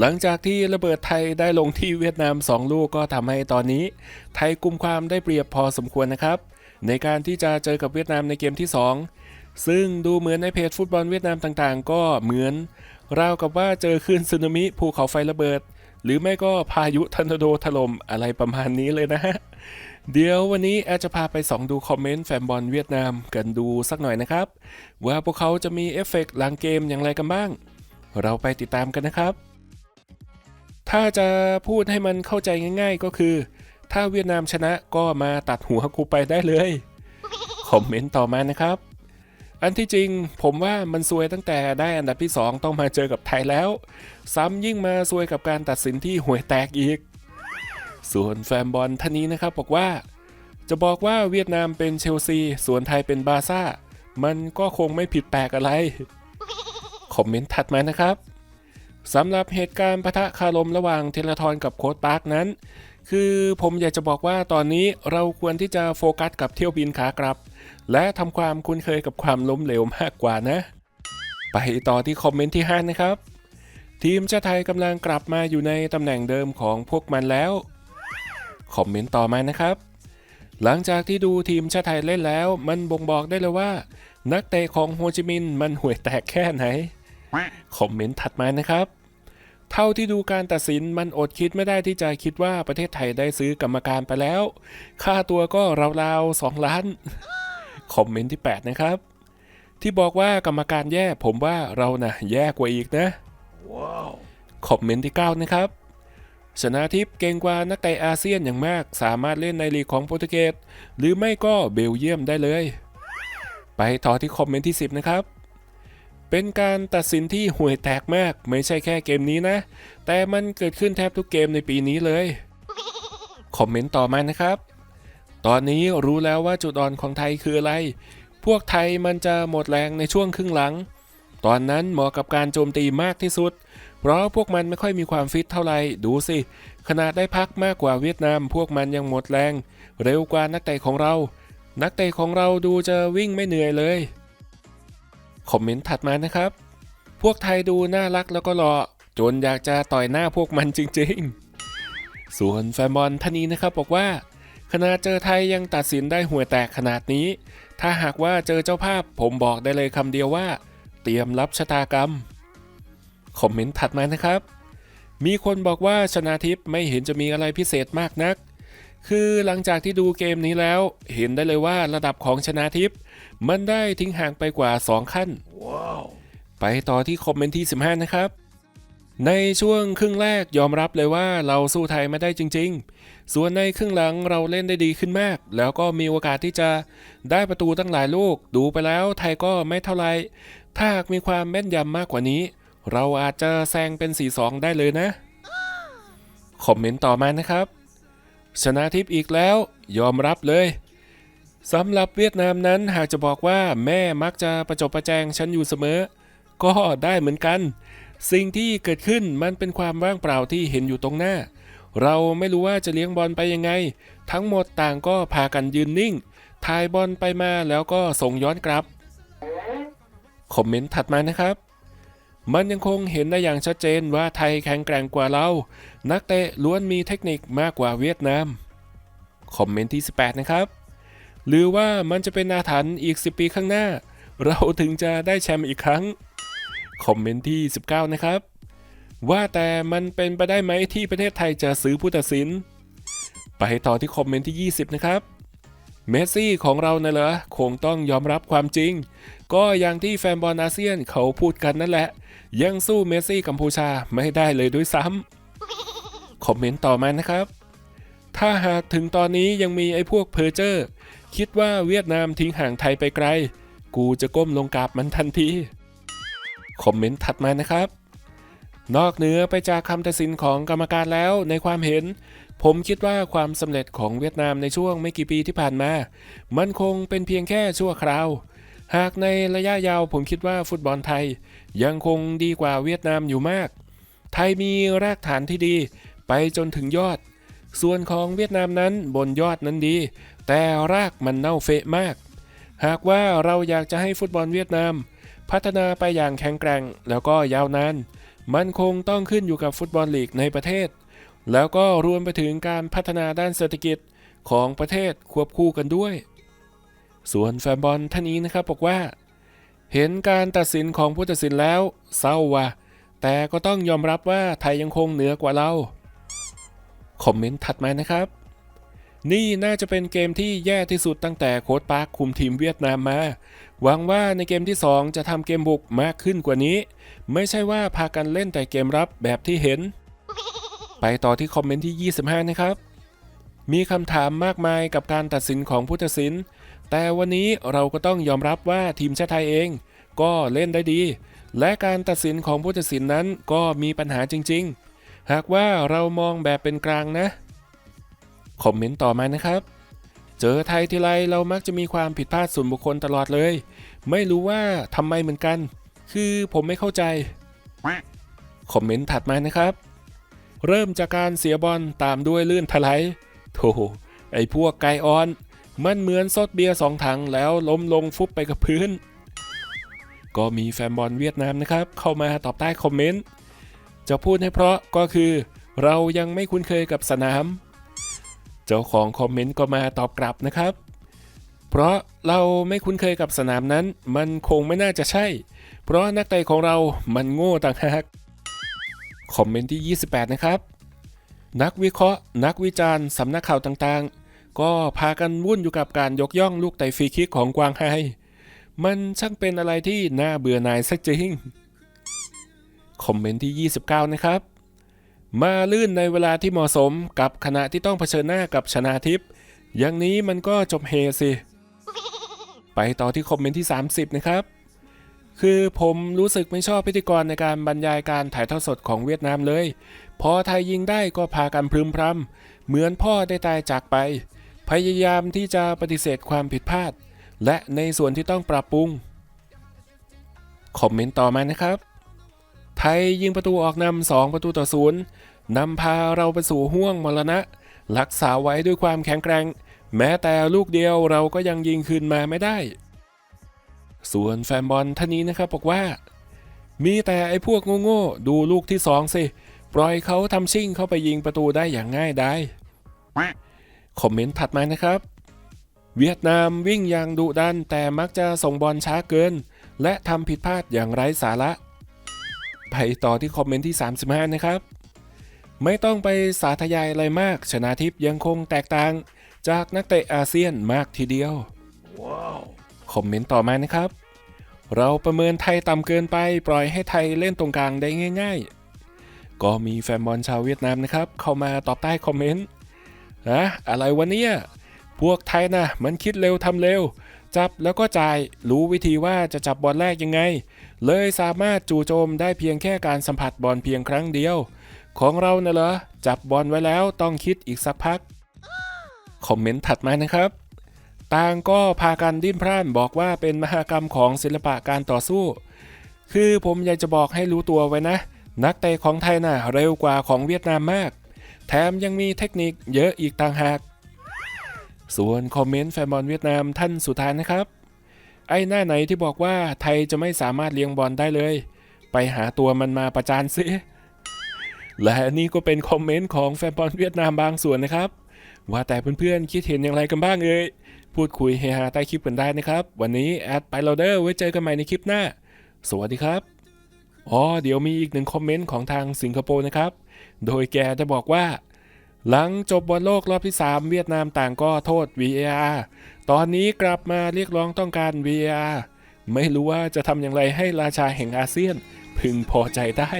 หลังจากที่ระเบิดไทยได้ลงที่เวียดนาม 2 ลูกก็ทำให้ตอนนี้ ไทยกุมความได้เปรียบพอสมควรนะครับ ในการที่จะเจอกับเวียดนามในเกมที่ 2 ซึ่งดูเหมือนในเพจฟุตบอลเวียดนามต่างๆ ก็เหมือนราวกับว่าเจอคลื่นสึนามิภูเขาไฟระเบิด หรือไม่ก็พายุทันโดถล่มอะไรประมาณนี้เลยนะฮะ เดี๋ยววันนี้แอดจะพาไปส่องดูคอมเมนต์แฟนบอลเวียดนามกันดูสักหน่อยนะครับ ว่าพวกเขาจะมีเอฟเฟกต์หลังเกมอย่างไรกันบ้าง เราไปติดตามกันนะครับ ถ้าจะพูดให้มันเข้าใจง่าย ๆก็คือ ถ้าเวียดนามชนะก็มาตัดหัวกูไปได้เลยคอมเมนต์ต่อมานะครับ อันที่จริงผมว่ามันซวยตั้งแต่ได้อันดับที่ 2 ต้องมาเจอกับไทยแล้ว ซ้ำยิ่งมาซวยกับการตัดสินที่ห่วยแตกอีก ส่วนแฟนบอลท่านนี้นะครับบอกว่า จะบอกว่าเวียดนามเป็นเชลซี ส่วนไทยเป็นบาร์ซ่า มันก็คงไม่ผิดแปลกอะไร คอมเมนต์ถัดมานะครับสำหรับเหตุการณ์ปะทะคารมระหว่างเทเลทอนกับโค้ดปาร์กนั้น คือผมอยากจะบอกว่าตอนนี้เราควรที่จะโฟกัสกับเที่ยวบินขากลับ และทำความคุ้นเคยกับความล้มเหลวมากกว่านะ ไปต่อที่คอมเมนต์ที่ 5 นะครับ ทีมชาติไทยกำลังกลับมาอยู่ในตำแหน่งเดิมของพวกมันแล้ว คอมเมนต์ต่อมานะครับ หลังจากที่ดูทีมชาติไทยเล่นแล้ว มันบ่งบอกได้เลยว่า นักเตะของโฮจิมินห์มันห่วยแตกแค่ไหน คอมเมนต์ถัดมานะครับ เท่าที่ดูการตัดสินมันอดคิดไม่ได้ที่จะคิดว่าประเทศไทยได้ซื้อกรรมการไปแล้ว ค่าตัวก็ราวๆ2ล้าน คอมเมนต์ที่ 8 นะครับ ที่บอกว่ากรรมการแย่ผมว่าเรานะ่ะแย่กว่าอีกนะคอมเมนต์ที่ 9 นะครับ ชนะทิพย์เก่งกว่านักเตะอาเซียนอย่างมาก สามารถเล่นในลีกของโปรตุเกสหรือไม่ก็เบลเยียมได้เลย ไปต่อที่คอมเมนต์ที่ 10 นะครับ เป็นการตัดสินที่ห่วยแตกมาก ไม่ใช่แค่เกมนี้นะ แต่มันเกิดขึ้นแทบทุกเกมในปีนี้เลย คอมเมนต์ต่อมานะครับ ตอนนี้รู้แล้วว่าจุดอ่อนของไทยคืออะไร พวกไทยมันจะหมดแรงในช่วงครึ่งหลัง ตอนนั้นเหมาะกับการโจมตีมากที่สุด เพราะพวกมันไม่ค่อยมีความฟิตเท่าไหร่ดูสิ ขนาดได้พักมากกว่าเวียดนาม พวกมันยังหมดแรง เร็วกว่านักเตะของเรา นักเตะของเราดูจะวิ่งไม่เหนื่อยเลย คอมเมนต์ถัดมานะครับ พวกไทยดูน่ารักแล้วก็หล่อจนอยากจะต่อยหน้าพวกมันจริงๆ ส่วนแฟนบอลท่านนี้นะครับบอกว่าขณะเจอไทยยังตัดสินได้ห่วแตกขนาดนี้ ถ้าหากว่าเจอเจ้าภาพผมบอกได้เลยคำเดียวว่า เตรียมรับชะตากรรม คอมเมนต์ถัดมานะครับ มีคนบอกว่าชนาทิพย์ไม่เห็นจะมีอะไรพิเศษมากนัก คือหลังจากที่ดูเกมนี้แล้ว เห็นได้เลยว่าระดับของชนาทิพย์มันได้ทิ้งห่างไปกว่า 2 ขั้นไปต่อที่คอมเมนต์ที่ 15 นะครับ ในช่วงครึ่งแรกยอมรับเลยว่าเราสู้ไทยไม่ได้จริง ๆ ส่วนในครึ่งหลังเราเล่นได้ดีขึ้นมาก แล้วก็มีโอกาสที่จะได้ประตูตั้งหลายลูก ดูไปแล้วไทยก็ไม่เท่าไหรถ้าหากมีความแม่นยำมากกว่านี้ เราอาจจะแซงเป็น 4-2 ได้เลยนะ คอมเมนต์ต่อมานะครับ ชนะทิพย์อีกแล้ว ยอมรับเลยสำหรับเวียดนามนั้นหากจะบอกว่าแม่มักจะประจบประแจงฉันอยู่เสมอ ก็ได้เหมือนกัน สิ่งที่เกิดขึ้นมันเป็นความว่างเปล่าที่เห็นอยู่ตรงหน้า เราไม่รู้ว่าจะเลี้ยงบอลไปยังไง ทั้งหมดต่างก็พากันยืนนิ่งทายบอลไปมาแล้วก็ส่งย้อนกลับ คอมเมนต์ถัดมานะครับ มันยังคงเห็นได้อย่างชัดเจนว่าไทยแข็งแกร่งกว่าเรา นักเตะล้วนมีเทคนิคมากกว่าเวียดนาม คอมเมนต์ที่ 18 นะครับ หรือว่ามันจะเป็นอาถรรพ์อีก 10 ปีข้างหน้า เราถึงจะได้แชมป์อีกครั้ง คอมเมนต์ที่ 19 นะครับ ว่าแต่มันเป็นไปได้ไหมที่ประเทศไทยจะซื้อผู้ตัดสิน ไปต่อที่คอมเมนต์ที่ 20 นะครับเมสซี่ของเรานะเหรอคงต้องยอมรับความจริง ก็อย่างที่แฟนบอลอาเซียนเขาพูดกันนั่นแหละ ยังสู้เมสซี่กัมพูชาไม่ได้เลยด้วยซ้ำคอมเมนต์ต่อมานะครับ ถ้าหากถึงตอนนี้ยังมีไอ้พวกเพอร์เจอร์ คิดว่าเวียดนามทิ้งห่างไทยไปไกล กูจะก้มลงกราบมันทันทีคอมเมนต์ถัดมานะครับ นอกเหนือไปจากคำตัดสินของกรรมการแล้วในความเห็น ผมคิดว่าความสำเร็จของเวียดนามในช่วงไม่กี่ปีที่ผ่านมา มันคงเป็นเพียงแค่ชั่วคราว หากในระยะยาวผมคิดว่าฟุตบอลไทย ยังคงดีกว่าเวียดนามอยู่มาก ไทยมีรากฐานที่ดีไปจนถึงยอด ส่วนของเวียดนามนั้นบนยอดนั้นดี แต่รากมันเน่าเฟะมาก หากว่าเราอยากจะให้ฟุตบอลเวียดนาม พัฒนาไปอย่างแข็งแกร่งแล้วก็ยาวนานมันคงต้องขึ้นอยู่กับฟุตบอลลีกในประเทศ แล้วก็รวมไปถึงการพัฒนาด้านเศรษฐกิจของประเทศควบคู่กันด้วย ส่วนแฟนบอลท่านนี้นะครับบอกว่า เห็นการตัดสินของผู้ตัดสินแล้วเศร้าว่ะ แต่ก็ต้องยอมรับว่าไทยยังคงเหนือกว่าเรา คอมเมนต์ถัดมานะครับ นี่น่าจะเป็นเกมที่แย่ที่สุดตั้งแต่โค้ชปาร์คคุมทีมเวียดนามมา หวังว่าในเกมที่ 2 จะทำเกมบุกมากขึ้นกว่านี้ ไม่ใช่ว่าพากันเล่นแต่เกมรับแบบที่เห็น ไปต่อที่คอมเมนต์ที่ 25 นะครับ มีคำถามมากมายกับการตัดสินของผู้ตัดสิน แต่วันนี้เราก็ต้องยอมรับว่าทีมชาติไทยเอง ก็เล่นได้ดี และการตัดสินของผู้ตัดสินนั้นก็มีปัญหาจริง ๆ หากว่าเรามองแบบเป็นกลางนะ คอมเมนต์ต่อมานะครับ เจอไทยทีไรเรามักจะมีความผิดพลาดส่วนบุคคลตลอดเลย ไม่รู้ว่าทำไมเหมือนกัน คือผมไม่เข้าใจ คอมเมนต์ถัดมานะครับ เริ่มจากการเสียบอลตามด้วยลื่นถลายโธ่ไอ้พวกไกออน มันเหมือนซดเบียร์สองถังแล้วล้มลงฟุบไปกับพื้น ก็มีแฟนบอลเวียดนามนะครับ เข้ามาตอบใต้คอมเมนต์ จะพูดให้เพราะก็คือ เรายังไม่คุ้นเคยกับสนาม เจ้าของคอมเมนต์ก็มาตอบกลับนะครับ เพราะเราไม่คุ้นเคยกับสนามนั้น มันคงไม่น่าจะใช่ เพราะนักเตะของเรามันโง่ต่างหากคอมเมนต์ที่ 28 นะครับ นักวิเคราะห์ นักวิจารณ์ สำนักข่าวต่าง ก็พากันวุ่นอยู่กับการยกย่องลูกเตะฟรีคิกของกวางไฮมันช่างเป็นอะไรที่น่าเบื่อหน่ายสักจริง คอมเมนต์ที่ 29 นะครับ มาลื่นในเวลาที่เหมาะสมกับขณะที่ต้องเผชิญหน้ากับชนาทิพย์อย่างนี้มันก็จบเฮสิ ไปต่อที่คอมเมนต์ที่ 30 นะครับ คือผมรู้สึกไม่ชอบพิธีกรในการบรรยายการถ่ายทอดสดของเวียดนามเลย พอไทยยิงได้ก็พากันพรึมพรำเหมือนพ่อได้ตายจากไป พยายามที่จะปฏิเสธความผิดพลาด และในส่วนที่ต้องปรับปรุง คอมเมนต์ต่อมานะครับ ไทยยิงประตูออกนำสองประตูต่อศูนย์นำพาเราไปสู่ห่วงมรณะ รักษาไว้ด้วยความแข็งแกร่ง แม้แต่ลูกเดียวเราก็ยังยิงคืนมาไม่ได้ ส่วนแฟนบอลท่านนี้นะครับบอกว่า มีแต่ไอ้พวกโง่ๆดูลูกที่สองสิ ปล่อยเขาทำชิ่งเข้าไปยิงประตูได้อย่างง่ายได้ คอมเมนต์ถัดมานะครับ เวียดนามวิ่งอย่างดุดันแต่มักจะส่งบอลช้าเกิน และทำผิดพลาดอย่างไร้สาระ ไปต่อที่คอมเมนต์ที่ 35 นะครับ ไม่ต้องไปสาธยายอะไรมาก ชนาทิพย์ยังคงแตกต่าง จากนักเตะอาเซียนมากทีเดียวคอมเมนต์ต่อมานะครับ เราประเมินไทยต่ำเกินไป ปล่อยให้ไทยเล่นตรงกลางได้ง่าย ๆ ก็มีแฟนบอลชาวเวียดนามนะครับ เข้ามาตอบใต้คอมเมนต์ อะอะไรวะเนี่ยพวกไทยนะมันคิดเร็วทำเร็ว จับแล้วก็จ่ายรู้วิธีว่าจะจับบอลแรกยังไง เลยสามารถจู่โจมได้เพียงแค่การสัมผัสบอลเพียงครั้งเดียว ของเราเน่ะเหรอจับบอลไว้แล้วต้องคิดอีกสักพักคอมเมนต์ถัดมานะครับต่างก็พากันดิ้นพร่านบอกว่าเป็นมหากรรมของศิลปะการต่อสู้ คือผมอยากจะบอกให้รู้ตัวไว้นะ นักเตะของไทยน่ะเร็วกว่าของเวียดนามมาก แถมยังมีเทคนิคเยอะอีกต่างหาก ส่วนคอมเมนต์แฟนบอลเวียดนามท่านสุดท้ายนะครับ ไอ้หน้าไหนที่บอกว่าไทยจะไม่สามารถเลี้ยงบอลได้เลย ไปหาตัวมันมาประจานสิและนี่ก็เป็นคอมเมนต์ของแฟนบอลเวียดนามบางส่วนนะครับ ว่าแต่เพื่อนๆคิดเห็นอย่างไรกันบ้างเอ่ยพูดคุยเฮฮาใต้คลิปกันได้นะครับ วันนี้แอดไปเราเดอร์ไว้เจอกันใหม่ในคลิปหน้า สวัสดีครับ อ๋อเดี๋ยวมีอีกหนึ่งคอมเมนต์ของทางสิงคโปร์นะครับ โดยแกจะบอกว่า หลังจบบอลโลกรอบที่ 3 เวียดนามต่างก็โทษ VAR ตอนนี้กลับมาเรียกร้องต้องการ VAR ไม่รู้ว่าจะทำอย่างไรให้ราชาแห่งอาเซียนพึงพอใจได้